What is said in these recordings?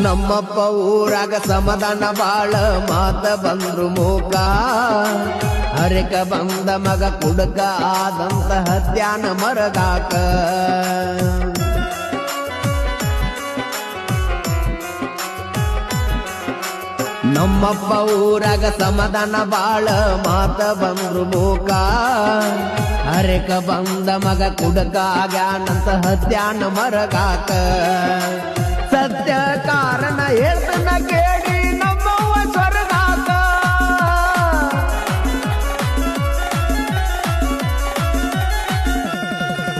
ನಮ್ಮಪ್ಪ ಊರಾಗ ಸಮಾಧಾನ ಬಾಳ ಮಾತ ಬಂದ್ರು ಮೂಕ. ಹರಿಕ ಬಂದ ಮಗ ಕುಡಕ ಆದಂತ ಹತ್ಯಾನ ಮರಗಾಕ ನಮ್ಮಪ್ಪ ಊರಾಗ ಸಮಾಧಾನ ಬಾಳ ಮಾತ ಬಂದ್ರು ಮೂಕ. ಹರಿಕ ಬಂದ ಮಗ ಕುಡಕ ಆಗ್ಯಾನಂತ ಹತ್ಯಾನ ಮರಗಾಕ ಸತ್ಯ ಕಾರಣ ಹೇಳ್ತನ ಕೇಳಿ ನಮ್ಮವ್ವ ಸ್ವರ್ಗಾಕ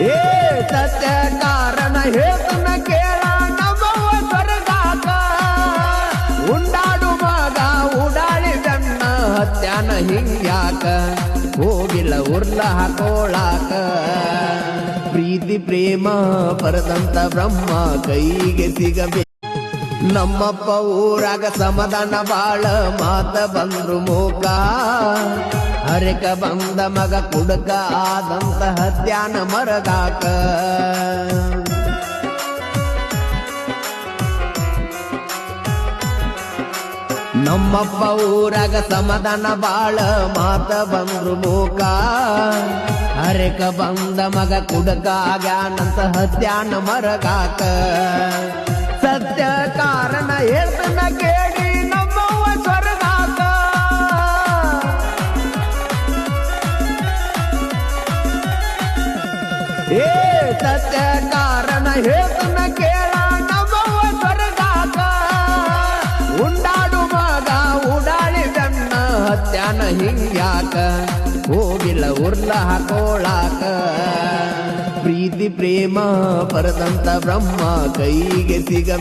ಏ ಸತ್ಯ ಕಾರಣ ಹೇಳ್ತನ ಕೇಳ ನಮ್ಮವ್ವ ಸ್ವರ್ಗಾಕ ಉಂಡಾಡು ಮಗ ಉಡಾಳಿ ಬೆನ್ನ ಹತ್ಯಾನ ಹಿಂಗ್ಯಾಕ ಹೋಗಿಲ್ಲ ಉರ್ಲ ಹಾಕೋಳಾಕ. ಪ್ರೀತಿ ಪ್ರೇಮ ಪರದಂತ ಬ್ರಹ್ಮ ಕೈಗೆ ಸಿಗಬೇಕು. ನಮ್ಮಪ್ಪ ಊರಾಗ ಸಮಾಧಾನ ಬಾಳ ಮಾತ ಬಂದ್ರು ಮೂಕ. ಹರಿಕ ಬಂದ ಮಗ ಕುಡಕ ಆದಂತ ಹತ್ಯಾನ ಮರಗಾಕ. ನಮ್ಮಪ್ಪ ಊರಾಗ ಸಮಾಧಾನ ಬಾಳ ಮಾತ ಬಂದ್ರು ಮೂಕ. ಹರಿಕ ಬಂದ ಮಗ ಕುಡುಕ ಆಗ್ಯಾನಂತ ಹತ್ಯಾನ ಮರಗಾಕ. ಸತ್ಯ ಕಾರಣ ಹೇಳ್ತನ ಕೇಳಿ ನಮ್ಮವ್ವ ಸ್ವರ್ಗಾತ. ಏ ಸತ್ಯ ಕಾರಣ ಹೇಳ್ತನ ಕೇಳ ನಮ್ಮವ್ವ ಸ್ವರ್ಗಾತ. ಉಂಡಾಡು ಮಗ ಉಡಾಳಿದಣ್ಣ ಹತ್ಯಾನ ಹಿಂಗ್ಯಾಕ ಹೋಗಿಲ್ಲ ಉರ್ಲ ಹಾಕೋಳಾಕ. ಪ್ರೀತಿ ಪ್ರೇಮ ಪರದಂತ ಬ್ರಹ್ಮ ಕೈಗೆ ಸಿಗಬೇಕು.